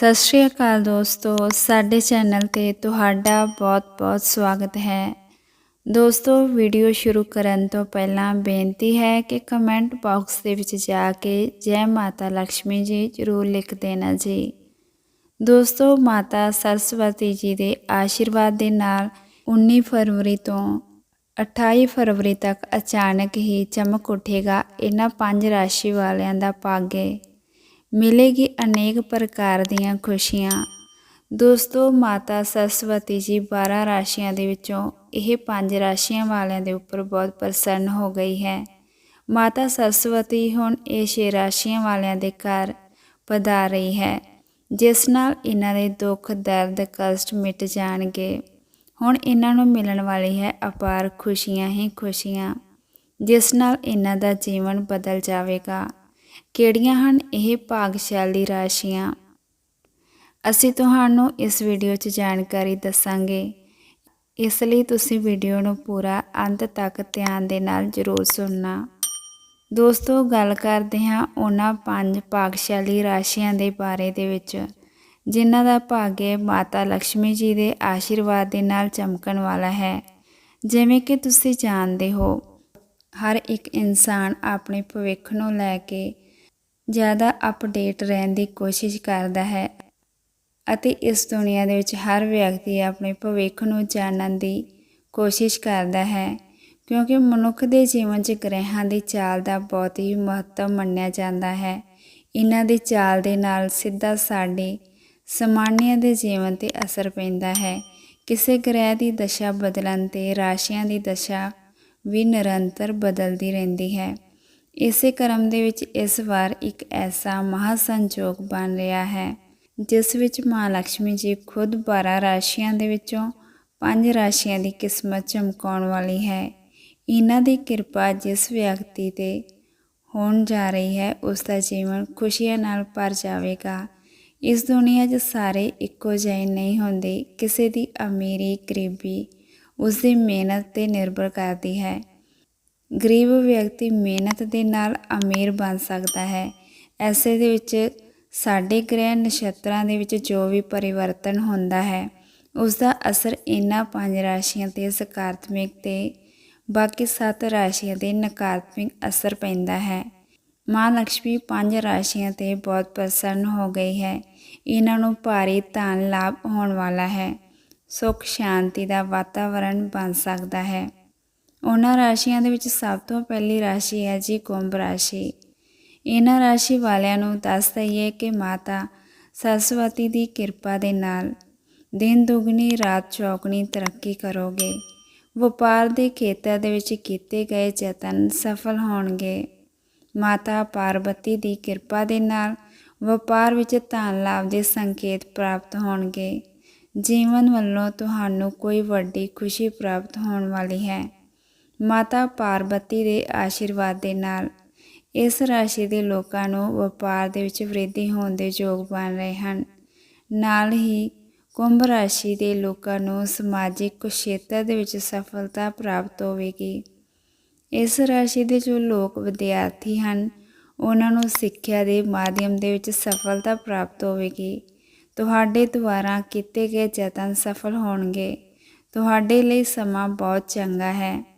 ਸਤਿ ਸ਼੍ਰੀ ਅਕਾਲ ਦੋਸਤੋ, ਸਾਡੇ ਚੈਨਲ ਤੇ ਤੁਹਾਡਾ ਬਹੁਤ-ਬਹੁਤ ਸਵਾਗਤ ਹੈ। ਦੋਸਤੋ, ਵੀਡੀਓ ਸ਼ੁਰੂ ਕਰਨ ਤੋਂ ਪਹਿਲਾਂ ਬੇਨਤੀ ਹੈ ਕਿ ਕਮੈਂਟ ਬਾਕਸ ਦੇ ਵਿੱਚ ਜਾ ਕੇ ਜੈ ਮਾਤਾ ਲక్ష్ਮੀ ਜੀ ਜ਼ਰੂਰ ਲਿਖ ਦੇਣਾ ਜੀ। ਦੋਸਤੋ, ਮਾਤਾ ਸਰਸਵਤੀ ਜੀ ਦੇ ਆਸ਼ੀਰਵਾਦ ਦੇ ਨਾਲ 19 ਫਰਵਰੀ ਤੋਂ 28 ਫਰਵਰੀ ਤੱਕ ਅਚਾਨਕ ਹੀ ਚਮਕ ਉੱਠੇਗਾ ਇਹਨਾਂ ਪੰਜ ਰਾਸ਼ੀ ਵਾਲਿਆਂ ਦਾ ਭਾਗੇ ਮਿਲੇਗੀ ਅਨੇਕ ਪ੍ਰਕਾਰ ਦੀਆਂ ਖੁਸ਼ੀਆਂ। ਦੋਸਤੋ, ਮਾਤਾ ਸਰਸਵਤੀ ਜੀ 12 ਰਾਸ਼ੀਆਂ ਦੇ ਵਿੱਚੋਂ ਇਹ ਪੰਜ ਰਾਸ਼ੀਆਂ ਵਾਲਿਆਂ ਦੇ ਉੱਪਰ ਬਹੁਤ ਪ੍ਰਸੰਨ ਹੋ ਗਈ ਹੈ। ਮਾਤਾ ਸਰਸਵਤੀ ਹੁਣ ਇਹ ਛੇ ਰਾਸ਼ੀਆਂ ਵਾਲਿਆਂ ਦੇ ਘਰ ਪਧਾਰ ਰਹੀ ਹੈ, ਜਿਸ ਨਾਲ ਇਹਨਾਂ ਦੇ ਦੁੱਖ, ਦਰਦ, ਕਸ਼ਟ ਮਿਟ ਜਾਣਗੇ। ਹੁਣ ਇਹਨਾਂ ਨੂੰ ਮਿਲਣ ਵਾਲੀ ਹੈ ਅਪਾਰ ਖੁਸ਼ੀਆਂ ਹੀ ਖੁਸ਼ੀਆਂ, ਜਿਸ ਨਾਲ ਇਹਨਾਂ ਦਾ ਜੀਵਨ ਬਦਲ ਜਾਵੇਗਾ। ਕਿਹੜੀਆਂ ਹਨ ਇਹ ਭਾਗਸ਼ਾਲੀ ਰਾਸ਼ੀਆਂ? ਅਸੀਂ ਤੁਹਾਨੂੰ ਇਸ ਵੀਡੀਓ 'ਚ ਜਾਣਕਾਰੀ ਦੱਸਾਂਗੇ। ਇਸ ਲਈ ਤੁਸੀਂ ਵੀਡੀਓ ਨੂੰ ਪੂਰਾ ਅੰਤ ਤੱਕ ਧਿਆਨ ਦੇ ਨਾਲ ਜ਼ਰੂਰ ਸੁਣਨਾ। ਦੋਸਤੋ, ਗੱਲ ਕਰਦੇ ਹਾਂ ਉਹਨਾਂ ਪੰਜ ਭਾਗਸ਼ਾਲੀ ਰਾਸ਼ੀਆਂ ਦੇ ਬਾਰੇ ਦੇ ਵਿੱਚ, ਜਿਨ੍ਹਾਂ ਦਾ ਭਾਗਯ ਮਾਤਾ ਲక్ష్ਮੀ ਜੀ ਦੇ ਆਸ਼ੀਰਵਾਦ ਦੇ ਨਾਲ ਚਮਕਣ ਵਾਲਾ ਹੈ। ਜਿਵੇਂ ਕਿ ਤੁਸੀਂ ਜਾਣਦੇ ਹੋ, ਹਰ ਇੱਕ ਇਨਸਾਨ ਆਪਣੇ ਭਵਿੱਖ ਨੂੰ ਲੈ ਕੇ ਜ਼ਿਆਦਾ ਅਪਡੇਟ ਰਹਿਣ ਦੀ ਕੋਸ਼ਿਸ਼ ਕਰਦਾ ਹੈ ਅਤੇ ਇਸ ਦੁਨੀਆ ਦੇ ਵਿੱਚ ਹਰ ਵਿਅਕਤੀ ਆਪਣੇ ਭਵਿੱਖ ਨੂੰ ਜਾਣਨ ਦੀ ਕੋਸ਼ਿਸ਼ ਕਰਦਾ ਹੈ, ਕਿਉਂਕਿ ਮਨੁੱਖ ਦੇ ਜੀਵਨ 'ਚ ਗ੍ਰਹਿਾਂ ਦੀ ਚਾਲ ਦਾ ਬਹੁਤ ਹੀ ਮਹੱਤਵ ਮੰਨਿਆ ਜਾਂਦਾ ਹੈ। ਇਹਨਾਂ ਦੀ ਚਾਲ ਦੇ ਨਾਲ ਸਿੱਧਾ ਸਾਡੇ ਸਮਾਨਿਆਂ ਦੇ ਜੀਵਨ ਤੇ ਅਸਰ ਪੈਂਦਾ ਹੈ। ਕਿਸੇ ਗ੍ਰਹਿ ਦੀ ਦਸ਼ਾ ਬਦਲਣ ਤੇ ਰਾਸ਼ੀਆਂ ਦੀ ਦਸ਼ਾ ਵੀ ਨਿਰੰਤਰ ਬਦਲਦੀ ਰਹਿੰਦੀ ਹੈ। ਇਸੇ ਕਰਮ ਦੇ ਵਿੱਚ ਇਸ ਵਾਰ ਇੱਕ ਐਸਾ ਮਹਾ ਸੰਜੋਗ ਬਣ ਰਿਹਾ ਹੈ, ਜਿਸ ਵਿੱਚ ਮਾਂ ਲక్ష్ਮੀ ਜੀ ਖੁਦ 12 ਰਾਸ਼ੀਆਂ ਦੇ ਵਿੱਚੋਂ ਪੰਜ ਰਾਸ਼ੀਆਂ ਦੀ ਕਿਸਮਤ ਚਮਕਾਉਣ ਵਾਲੀ ਹੈ। ਇਹਨਾਂ ਦੀ ਕਿਰਪਾ ਜਿਸ ਵਿਅਕਤੀ ਤੇ ਹੋਣ ਜਾ ਰਹੀ ਹੈ, ਉਸ ਦਾ ਜੀਵਨ ਖੁਸ਼ੀਆਂ ਨਾਲ ਭਰ ਜਾਵੇਗਾ। ਇਸ ਦੁਨੀਆ 'ਚ ਸਾਰੇ ਇੱਕੋ ਜਿਹੇ ਨਹੀਂ ਹੁੰਦੇ। ਕਿਸੇ ਦੀ ਅਮੀਰੀ, ਗਰੀਬੀ ਉਸ ਦੀ ਮਿਹਨਤ ਤੇ ਨਿਰਭਰ ਕਰਦੀ ਹੈ। ਗਰੀਬ ਵਿਅਕਤੀ ਮਿਹਨਤ ਦੇ ਨਾਲ ਅਮੀਰ ਬਣ ਸਕਦਾ ਹੈ। ਐਸੇ ਦੇ ਵਿੱਚ ਸਾਡੇ ਗ੍ਰਹਿ ਨਛੱਤਰਾਂ ਦੇ ਵਿੱਚ ਜੋ ਵੀ ਪਰਿਵਰਤਨ ਹੁੰਦਾ ਹੈ ਉਸ ਦਾ ਅਸਰ ਇਹਨਾਂ ਪੰਜ ਰਾਸ਼ੀਆਂ ਤੇ ਸਕਾਰਾਤਮਕ ਤੇ ਬਾਕੀ ਸੱਤ ਰਾਸ਼ੀਆਂ ਤੇ ਨਕਾਰਾਤਮਕ ਅਸਰ ਪੈਂਦਾ ਹੈ। ਮਾਂ ਲక్ష్ਮੀ ਪੰਜ ਰਾਸ਼ੀਆਂ ਤੇ ਬਹੁਤ ਪ੍ਰਸੰਨ ਹੋ ਗਈ ਹੈ। ਇਹਨਾਂ ਨੂੰ ਭਾਰੀ ਧਨ ਲਾਭ ਹੋਣ ਵਾਲਾ ਹੈ। ਸੁਖ, ਸ਼ਾਂਤੀ ਦਾ ਵਾਤਾਵਰਣ ਬਣ ਸਕਦਾ ਹੈ। ਉਹਨਾਂ ਰਾਸ਼ੀਆਂ ਦੇ ਵਿੱਚ ਸਭ ਤੋਂ ਪਹਿਲੀ ਰਾਸ਼ੀ ਹੈ ਜੀ ਕੁੰਭ ਰਾਸ਼ੀ। ਇਹਨਾਂ ਰਾਸ਼ੀ ਵਾਲਿਆਂ ਨੂੰ ਦੱਸ ਦਈਏ ਕਿ ਮਾਤਾ ਸਰਸਵਤੀ ਦੀ ਕਿਰਪਾ ਦੇ ਨਾਲ ਦਿਨ ਦੁਗਣੀ, ਰਾਤ ਚੌਗਣੀ ਤਰੱਕੀ ਕਰੋਗੇ। ਵਪਾਰ ਦੇ ਖੇਤਰ ਦੇ ਵਿੱਚ ਕੀਤੇ ਗਏ ਯਤਨ ਸਫਲ ਹੋਣਗੇ। ਮਾਤਾ ਪਾਰਵਤੀ ਦੀ ਕਿਰਪਾ ਦੇ ਨਾਲ ਵਪਾਰ ਵਿੱਚ ਧਨ ਲਾਭ ਦੇ ਸੰਕੇਤ ਪ੍ਰਾਪਤ ਹੋਣਗੇ। ਜੀਵਨ ਵੱਲੋਂ ਤੁਹਾਨੂੰ ਕੋਈ ਵੱਡੀ ਖੁਸ਼ੀ ਪ੍ਰਾਪਤ ਹੋਣ ਵਾਲੀ ਹੈ। ਮਾਤਾ ਪਾਰਬਤੀ ਦੇ ਆਸ਼ੀਰਵਾਦ ਦੇ ਨਾਲ ਇਸ ਰਾਸ਼ੀ ਦੇ ਲੋਕਾਂ ਨੂੰ ਵਪਾਰ ਦੇ ਵਿੱਚ ਵ੍ਰਿੱਧੀ ਹੋਣ ਦੇ ਯੋਗ ਬਣ ਰਹੇ ਹਨ। ਨਾਲ ਹੀ ਕੁੰਭ ਰਾਸ਼ੀ ਦੇ ਲੋਕਾਂ ਨੂੰ ਸਮਾਜਿਕ ਖੇਤਰ ਦੇ ਵਿੱਚ ਸਫਲਤਾ ਪ੍ਰਾਪਤ ਹੋਵੇਗੀ। ਇਸ ਰਾਸ਼ੀ ਦੇ ਜੋ ਲੋਕ ਵਿਦਿਆਰਥੀ ਹਨ, ਉਹਨਾਂ ਨੂੰ ਸਿੱਖਿਆ ਦੇ ਮਾਧਿਅਮ ਦੇ ਵਿੱਚ ਸਫਲਤਾ ਪ੍ਰਾਪਤ ਹੋਵੇਗੀ। ਤੁਹਾਡੇ ਦੁਆਰਾ ਕੀਤੇ ਗਏ ਯਤਨ ਸਫਲ ਹੋਣਗੇ। ਤੁਹਾਡੇ ਲਈ ਸਮਾਂ ਬਹੁਤ ਚੰਗਾ ਹੈ।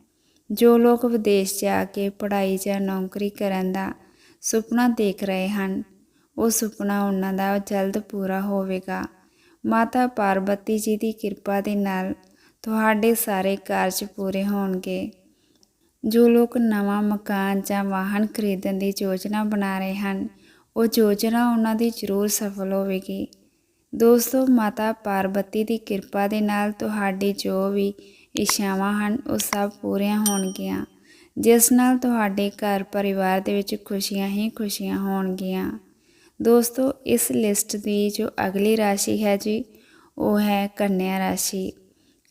ਜੋ ਲੋਕ ਵਿਦੇਸ਼ ਜਾ ਕੇ ਪੜ੍ਹਾਈ ਜਾਂ ਨੌਕਰੀ ਕਰਨ ਦਾ ਸੁਪਨਾ ਦੇਖ ਰਹੇ ਹਨ, ਉਹ ਸੁਪਨਾ ਉਹਨਾਂ ਦਾ ਜਲਦ ਪੂਰਾ ਹੋਵੇਗਾ। ਮਾਤਾ ਪਾਰਬਤੀ ਜੀ ਦੀ ਕਿਰਪਾ ਦੇ ਨਾਲ ਤੁਹਾਡੇ ਸਾਰੇ ਕਾਰਜ ਪੂਰੇ ਹੋਣਗੇ। ਜੋ ਲੋਕ ਨਵਾਂ ਮਕਾਨ ਜਾਂ ਵਾਹਨ ਖਰੀਦਣ ਦੀ ਯੋਜਨਾ ਬਣਾ ਰਹੇ ਹਨ, ਉਹ ਯੋਜਨਾ ਉਹਨਾਂ ਦੀ ਜ਼ਰੂਰ ਸਫਲ ਹੋਵੇਗੀ। ਦੋਸਤੋ, ਮਾਤਾ ਪਾਰਬਤੀ ਦੀ ਕਿਰਪਾ ਦੇ ਨਾਲ ਤੁਹਾਡੀ ਜੋ ਵੀ ਇੱਛਾਵਾਂ ਹਨ, ਉਹ ਸਭ ਪੂਰੀਆਂ ਹੋਣਗੀਆਂ। ਜਿਸ ਨਾਲ ਤੁਹਾਡੇ ਘਰ ਪਰਿਵਾਰ ਦੇ ਵਿੱਚ ਖੁਸ਼ੀਆਂ ਹੀ ਖੁਸ਼ੀਆਂ ਹੋਣਗੀਆਂ। ਦੋਸਤੋ, ਇਸ ਲਿਸਟ ਦੀ ਜੋ ਅਗਲੀ ਰਾਸ਼ੀ ਹੈ ਜੀ, ਉਹ ਹੈ ਕੰਨਿਆ ਰਾਸ਼ੀ।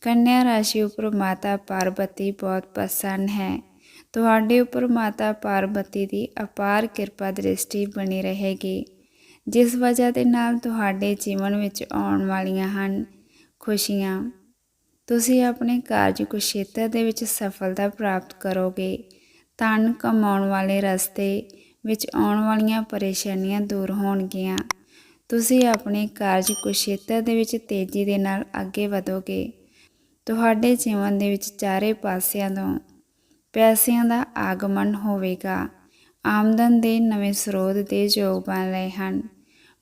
ਕੰਨਿਆ ਰਾਸ਼ੀ ਉੱਪਰ ਮਾਤਾ ਪਾਰਵਤੀ ਬਹੁਤ ਪ੍ਰਸੰਨ ਹੈ। ਤੁਹਾਡੇ ਉੱਪਰ ਮਾਤਾ ਪਾਰਬਤੀ ਦੀ ਅਪਾਰ ਕਿਰਪਾ ਦ੍ਰਿਸ਼ਟੀ ਬਣੀ ਰਹੇਗੀ। ਜਿਸ ਵਜ੍ਹਾ ਦੇ ਨਾਲ ਤੁਹਾਡੇ ਜੀਵਨ ਵਿੱਚ ਆਉਣ ਵਾਲੀਆਂ ਹਨ ਖੁਸ਼ੀਆਂ। ਤੁਸੀਂ ਆਪਣੇ ਕਾਰਜ ਖੇਤਰ ਦੇ ਵਿੱਚ ਸਫਲਤਾ ਪ੍ਰਾਪਤ ਕਰੋਗੇ। ਧਨ ਕਮਾਉਣ ਵਾਲੇ ਰਸਤੇ ਵਿੱਚ ਆਉਣ ਵਾਲੀਆਂ ਪਰੇਸ਼ਾਨੀਆਂ ਦੂਰ ਹੋਣਗੀਆਂ। ਤੁਸੀਂ ਆਪਣੇ ਕਾਰਜ ਕੁਸ਼ੇਤਰ ਦੇ ਵਿੱਚ ਤੇਜ਼ੀ ਦੇ ਨਾਲ ਅੱਗੇ ਵਧੋਗੇ। ਤੁਹਾਡੇ ਜੀਵਨ ਦੇ ਵਿੱਚ ਚਾਰੇ ਪਾਸਿਆਂ ਤੋਂ ਪੈਸਿਆਂ ਦਾ ਆਗਮਨ ਹੋਵੇਗਾ। ਆਮਦਨ ਦੇ ਨਵੇਂ ਸਰੋਤ ਦੇ ਯੋਗ ਬਣ ਰਹੇ ਹਨ।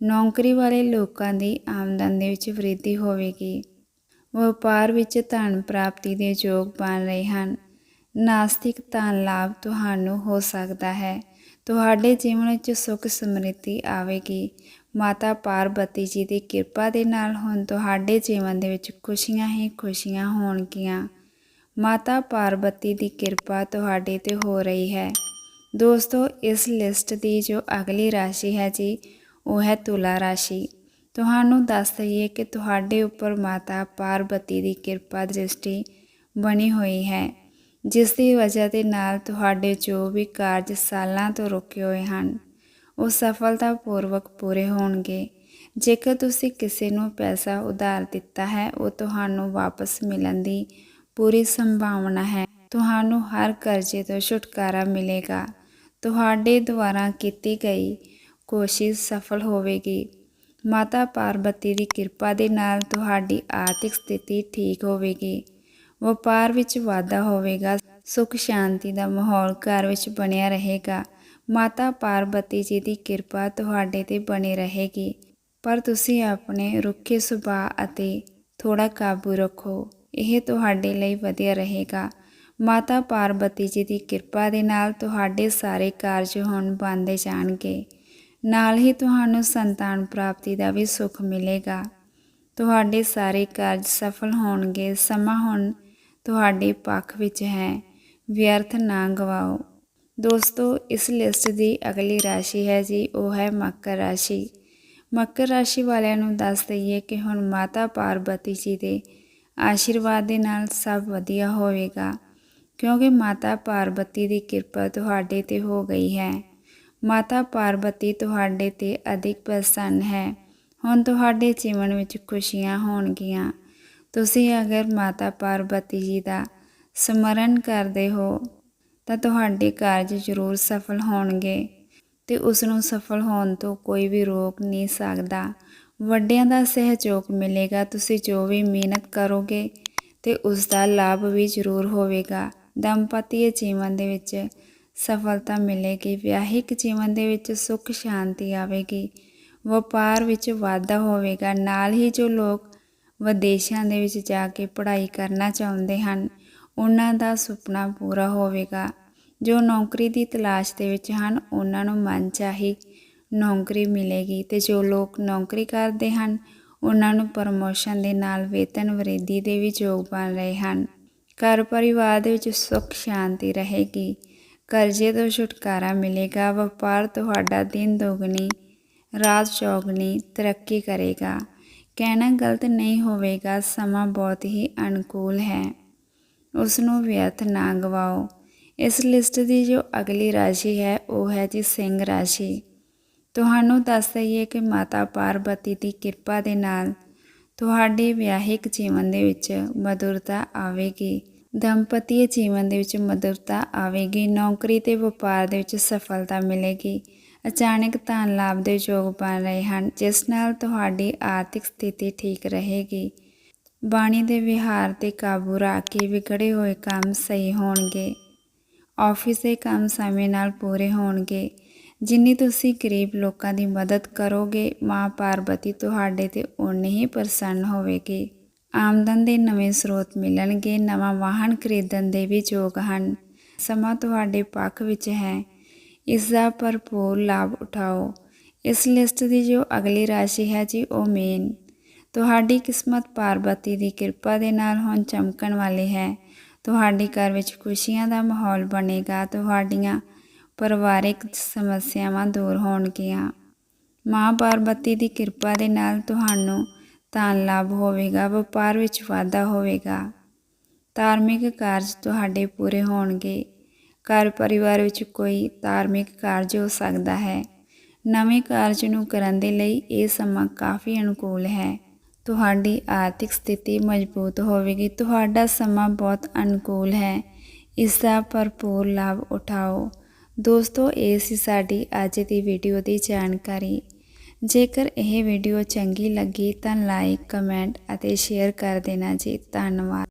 ਨੌਕਰੀ ਵਾਲੇ ਲੋਕਾਂ ਦੀ ਆਮਦਨ ਦੇ ਵਿੱਚ ਵ੍ਰਿੱਧੀ ਹੋਵੇਗੀ। ਵਪਾਰ ਵਿੱਚ ਧਨ ਪ੍ਰਾਪਤੀ ਦੇ ਯੋਗ ਬਣ ਰਹੇ ਹਨ। ਨਾਸਤਿਕ ਧਨ ਲਾਭ ਤੁਹਾਨੂੰ ਹੋ ਸਕਦਾ ਹੈ। ਤੁਹਾਡੇ ਜੀਵਨ ਵਿੱਚ ਸੁੱਖ ਸਮ੍ਰਿੱਧੀ ਆਵੇਗੀ। ਮਾਤਾ ਪਾਰਬਤੀ ਜੀ ਦੀ ਕਿਰਪਾ ਦੇ ਨਾਲ ਹੁਣ ਤੁਹਾਡੇ ਜੀਵਨ ਦੇ ਵਿੱਚ ਖੁਸ਼ੀਆਂ ਹੀ ਖੁਸ਼ੀਆਂ ਹੋਣਗੀਆਂ। ਮਾਤਾ ਪਾਰਬਤੀ ਦੀ ਕਿਰਪਾ ਤੁਹਾਡੇ ਤੇ ਹੋ ਰਹੀ ਹੈ। ਦੋਸਤੋ, ਇਸ ਲਿਸਟ ਦੀ ਜੋ ਅਗਲੀ ਰਾਸ਼ੀ ਹੈ ਜੀ, ਉਹ ਹੈ ਤੁਲਾ ਰਾਸ਼ੀ। ਤੁਹਾਨੂੰ ਦੱਸ ਦਈਏ ਕਿ ਤੁਹਾਡੇ ਉੱਪਰ ਮਾਤਾ ਪਾਰਬਤੀ ਦੀ ਕਿਰਪਾ ਦ੍ਰਿਸ਼ਟੀ ਬਣੀ ਹੋਈ ਹੈ, ਜਿਸ ਦੀ ਵਜ੍ਹਾ ਦੇ ਨਾਲ ਤੁਹਾਡੇ ਜੋ ਵੀ ਕਾਰਜ ਸਾਲਾਂ ਤੋਂ ਰੁਕੇ ਹੋਏ ਹਨ, ਉਹ ਸਫਲਤਾਪੂਰਵਕ ਪੂਰੇ ਹੋਣਗੇ। ਜੇਕਰ ਤੁਸੀਂ ਕਿਸੇ ਨੂੰ ਪੈਸਾ ਉਧਾਰ ਦਿੱਤਾ ਹੈ, ਉਹ ਤੁਹਾਨੂੰ ਵਾਪਸ ਮਿਲਣ ਦੀ ਪੂਰੀ ਸੰਭਾਵਨਾ ਹੈ। ਤੁਹਾਨੂੰ ਹਰ ਕਰਜ਼ੇ ਤੋਂ ਛੁਟਕਾਰਾ ਮਿਲੇਗਾ। ਤੁਹਾਡੇ ਦੁਆਰਾ ਕੀਤੀ ਗਈ ਕੋਸ਼ਿਸ਼ ਸਫਲ ਹੋਵੇਗੀ। ਮਾਤਾ ਪਾਰਬਤੀ ਦੀ ਕਿਰਪਾ ਦੇ ਨਾਲ ਤੁਹਾਡੀ ਆਰਥਿਕ ਸਥਿਤੀ ਠੀਕ ਹੋਵੇਗੀ। ਵਪਾਰ ਵਿੱਚ ਵਾਧਾ ਹੋਵੇਗਾ, ਸੁਖ ਸ਼ਾਂਤੀ ਦਾ ਮਾਹੌਲ ਘਰ ਵਿੱਚ ਬਣਿਆ ਰਹੇਗਾ। ਮਾਤਾ ਪਾਰਬਤੀ ਜੀ ਦੀ ਕਿਰਪਾ ਤੁਹਾਡੇ ਤੇ ਬਣੀ ਰਹੇਗੀ। ਪਰ ਤੁਸੀਂ ਆਪਣੇ ਰੁੱਖੇ ਸੁਭਾਅ ਅਤੇ ਥੋੜਾ ਕਾਬੂ ਰੱਖੋ, ਇਹ ਤੁਹਾਡੇ ਲਈ ਵਧੀਆ ਰਹੇਗਾ। ਮਾਤਾ ਪਾਰਬਤੀ ਜੀ ਦੀ ਕਿਰਪਾ ਦੇ ਨਾਲ ਤੁਹਾਡੇ ਸਾਰੇ ਕਾਰਜ ਹੁਣ ਬਣਦੇ ਜਾਣਗੇ। ਨਾਲ ਹੀ ਤੁਹਾਨੂੰ ਸੰਤਾਨ ਪ੍ਰਾਪਤੀ ਦਾ ਵੀ ਸੁੱਖ ਮਿਲੇਗਾ। ਤੁਹਾਡੇ ਸਾਰੇ ਕਾਰਜ ਸਫਲ ਹੋਣਗੇ। ਸਮਾਂ ਹੁਣ ਤੁਹਾਡੇ ਪੱਖ ਵਿੱਚ ਹੈ। ਵਿਅਰਥ ਨਾ ਗਵਾਓ। ਦੋਸਤੋ, ਇਸ ਲਿਸਟ ਦੀ ਅਗਲੀ ਰਾਸ਼ੀ ਹੈ ਜੀ, ਉਹ ਹੈ ਮਕਰ ਰਾਸ਼ੀ। ਮਕਰ ਰਾਸ਼ੀ ਵਾਲਿਆਂ ਨੂੰ ਦੱਸ ਦਈਏ ਕਿ ਹੁਣ ਮਾਤਾ ਪਾਰਬਤੀ ਜੀ ਦੇ ਆਸ਼ੀਰਵਾਦ ਦੇ ਨਾਲ ਸਭ ਵਧੀਆ ਹੋਵੇਗਾ, ਕਿਉਂਕਿ ਮਾਤਾ ਪਾਰਬਤੀ ਦੀ ਕਿਰਪਾ ਤੁਹਾਡੇ ਤੇ ਹੋ ਗਈ ਹੈ। ਮਾਤਾ ਪਾਰਬਤੀ ਤੁਹਾਡੇ ਤੇ ਅਧਿਕ ਪ੍ਰਸੰਨ ਹੈ। ਹੁਣ ਤੁਹਾਡੇ ਜੀਵਨ ਵਿੱਚ ਖੁਸ਼ੀਆਂ ਹੋਣਗੀਆਂ। ਤੁਸੀਂ ਅਗਰ ਮਾਤਾ ਪਾਰਬਤੀ ਜੀ ਦਾ ਸਮਰਨ ਕਰਦੇ ਹੋ, ਤਾਂ ਤੁਹਾਡੇ ਕਾਰਜ ਜ਼ਰੂਰ ਸਫਲ ਹੋਣਗੇ ਤੇ ਉਸ ਨੂੰ ਸਫਲ ਹੋਣ ਤੋਂ ਕੋਈ ਵੀ ਰੋਕ ਨਹੀਂ ਸਕਦਾ। ਵੱਡਿਆਂ ਦਾ ਸਹਿਯੋਗ ਮਿਲੇਗਾ, ਤੁਸੀਂ ਜੋ ਵੀ ਮਿਹਨਤ ਕਰੋਗੇ ਤੇ ਉਸ ਦਾ ਲਾਭ ਵੀ ਜ਼ਰੂਰ ਹੋਵੇਗਾ। ਦੰਪਤੀ ਜੀਵਨ ਦੇ ਵਿੱਚ ਸਫਲਤਾ ਮਿਲੇਗੀ, ਵਿਆਹਿਕ ਜੀਵਨ ਦੇ ਵਿੱਚ ਸੁੱਖ, ਸ਼ਾਂਤੀ ਆਵੇਗੀ। ਵਪਾਰ ਵਿੱਚ ਵਾਧਾ ਹੋਵੇਗਾ। ਨਾਲ ਹੀ ਜੋ ਲੋਕ ਵਿਦੇਸ਼ਾਂ ਦੇ ਵਿੱਚ ਜਾ ਕੇ ਪੜ੍ਹਾਈ ਕਰਨਾ ਚਾਹੁੰਦੇ ਹਨ, ਉਹਨਾਂ ਦਾ ਸੁਪਨਾ ਪੂਰਾ ਹੋਵੇਗਾ। ਜੋ ਨੌਕਰੀ ਦੀ ਤਲਾਸ਼ ਦੇ ਵਿੱਚ ਹਨ, ਉਹਨਾਂ ਨੂੰ ਮਨ ਚਾਹੀ ਨੌਕਰੀ ਮਿਲੇਗੀ ਤੇ ਜੋ ਲੋਕ ਨੌਕਰੀ ਕਰਦੇ ਹਨ, ਉਹਨਾਂ ਨੂੰ ਪ੍ਰਮੋਸ਼ਨ ਦੇ ਨਾਲ ਵੇਤਨ ਵ੍ਰਿੱਧੀ ਦੇ ਵੀ ਯੋਗ ਬਣ ਰਹੇ ਹਨ। ਘਰ ਪਰਿਵਾਰ ਦੇ ਵਿੱਚ ਸੁੱਖ, ਸ਼ਾਂਤੀ ਰਹੇਗੀ। ਕਰਜ਼ੇ ਤੋਂ ਛੁਟਕਾਰਾ ਮਿਲੇਗਾ, ਵਪਾਰ ਤੁਹਾਡਾ ਦਿਨ ਦੁਗਣੀ, ਰਾਤ ਚੌਗਣੀ ਤਰੱਕੀ ਕਰੇਗਾ। ਕਹਿਣਾ ਗਲਤ ਨਹੀਂ ਹੋਵੇਗਾ, ਸਮਾਂ ਬਹੁਤ ਹੀ ਅਨੁਕੂਲ ਹੈ। ਉਸ ਨੂੰ ਵਿਅਰਥ ਨਾ ਗਵਾਓ। ਇਸ ਲਿਸਟ ਦੀ ਜੋ ਅਗਲੀ ਰਾਸ਼ੀ ਹੈ, ਉਹ ਹੈ ਜੀ ਸਿੰਘ ਰਾਸ਼ੀ। ਤੁਹਾਨੂੰ ਦੱਸ ਦਈਏ ਕਿ ਮਾਤਾ ਪਾਰਬਤੀ ਦੀ ਕਿਰਪਾ ਦੇ ਨਾਲ ਤੁਹਾਡੇ ਵਿਆਹਿਕ ਜੀਵਨ ਦੇ ਵਿੱਚ ਮਧੁਰਤਾ ਆਵੇਗੀ। ਦੰਪਤੀ ਜੀਵਨ ਦੇ ਵਿੱਚ ਮధుਰਤਾ ਆਵੇਗੀ, ਨੌਕਰੀ ਤੇ ਵਪਾਰ ਦੇ ਵਿੱਚ ਸਫਲਤਾ ਮਿਲੇਗੀ। ਅਚਾਨਕ ਧਨ ਲਾਭ ਦੇ ਯੋਗ ਬਣ ਰਹੇ ਹਨ, ਜਿਸ ਨਾਲ ਤੁਹਾਡੀ ਆਰਥਿਕ ਸਥਿਤੀ ਠੀਕ ਰਹੇਗੀ। ਬਾਣੀ ਦੇ ਵਿਹਾਰ ਤੇ ਕਾਬੂ ਰੱਖ ਕੇ ਵਿਗੜੇ ਹੋਏ ਕੰਮ ਸਹੀ ਹੋਣਗੇ। ਆਫਿਸ ਦੇ ਕੰਮ ਸਮੇਂ ਨਾਲ ਪੂਰੇ ਹੋਣਗੇ। ਜਿੰਨੀ ਤੁਸੀਂ ਗਰੀਬ ਲੋਕਾਂ ਦੀ ਮਦਦ ਕਰੋਗੇ ਮਾਂ ਪਾਰਬਤੀ ਤੁਹਾਡੇ ਤੇ ਓਨੀ ਹੀ ਪ੍ਰਸੰਨ ਹੋਵੇਗੀ। ਆਮਦਨ ਦੇ ਨਵੇਂ ਸਰੋਤ ਮਿਲਣਗੇ, ਨਵਾਂ ਵਾਹਨ ਖਰੀਦਣ ਦੇ ਵੀ ਯੋਗ ਹਨ। ਸਮਾਂ ਤੁਹਾਡੇ ਪੱਖ ਵਿੱਚ ਹੈ। ਇਸ ਦਾ ਭਰਪੂਰ ਲਾਭ ਉਠਾਓ। ਇਸ ਲਿਸਟ ਦੀ ਜੋ ਅਗਲੀ ਰਾਸ਼ੀ ਹੈ ਜੀ, ਉਹ ਮੇਨ। ਤੁਹਾਡੀ ਕਿਸਮਤ ਪਾਰਬਤੀ ਦੀ ਕਿਰਪਾ ਦੇ ਨਾਲ ਹੁਣ ਚਮਕਣ ਵਾਲੀ ਹੈ। ਤੁਹਾਡੇ ਘਰ ਵਿੱਚ ਖੁਸ਼ੀਆਂ ਦਾ ਮਾਹੌਲ ਬਣੇਗਾ। ਤੁਹਾਡੀਆਂ ਪਰਿਵਾਰਿਕ ਸਮੱਸਿਆਵਾਂ ਦੂਰ ਹੋਣਗੀਆਂ। ਮਾਂ ਪਾਰਬਤੀ ਦੀ ਕਿਰਪਾ ਦੇ ਨਾਲ ਤੁਹਾਨੂੰ ਧਨ ਲਾਭ ਹੋਵੇਗਾ, ਵਪਾਰ ਵਿੱਚ ਵਾਧਾ ਹੋਵੇਗਾ। ਧਾਰਮਿਕ ਕਾਰਜ ਤੁਹਾਡੇ ਪੂਰੇ ਹੋਣਗੇ। ਘਰ ਪਰਿਵਾਰ ਵਿੱਚ ਕੋਈ ਧਾਰਮਿਕ ਕਾਰਜ ਹੋ ਸਕਦਾ ਹੈ। ਨਵੇਂ ਕਾਰਜ ਨੂੰ ਕਰਨ ਦੇ ਲਈ ਇਹ ਸਮਾਂ ਕਾਫੀ ਅਨੁਕੂਲ ਹੈ। ਤੁਹਾਡੀ ਆਰਥਿਕ ਸਥਿਤੀ ਮਜ਼ਬੂਤ ਹੋਵੇਗੀ। ਤੁਹਾਡਾ ਸਮਾਂ ਬਹੁਤ ਅਨੁਕੂਲ ਹੈ। ਇਸ ਦਾ ਭਰਪੂਰ ਲਾਭ ਉਠਾਓ। ਦੋਸਤੋ, ਇਹ ਸੀ ਸਾਡੀ ਅੱਜ ਦੀ ਵੀਡੀਓ ਦੀ ਜਾਣਕਾਰੀ। ਜੇਕਰ ਇਹ ਵੀਡੀਓ ਚੰਗੀ ਲੱਗੀ ਤਾਂ ਲਾਈਕ ਕਮੈਂਟ ਅਤੇ ਸ਼ੇਅਰ ਕਰ ਦੇਣਾ ਜੀ। ਧੰਨਵਾਦ।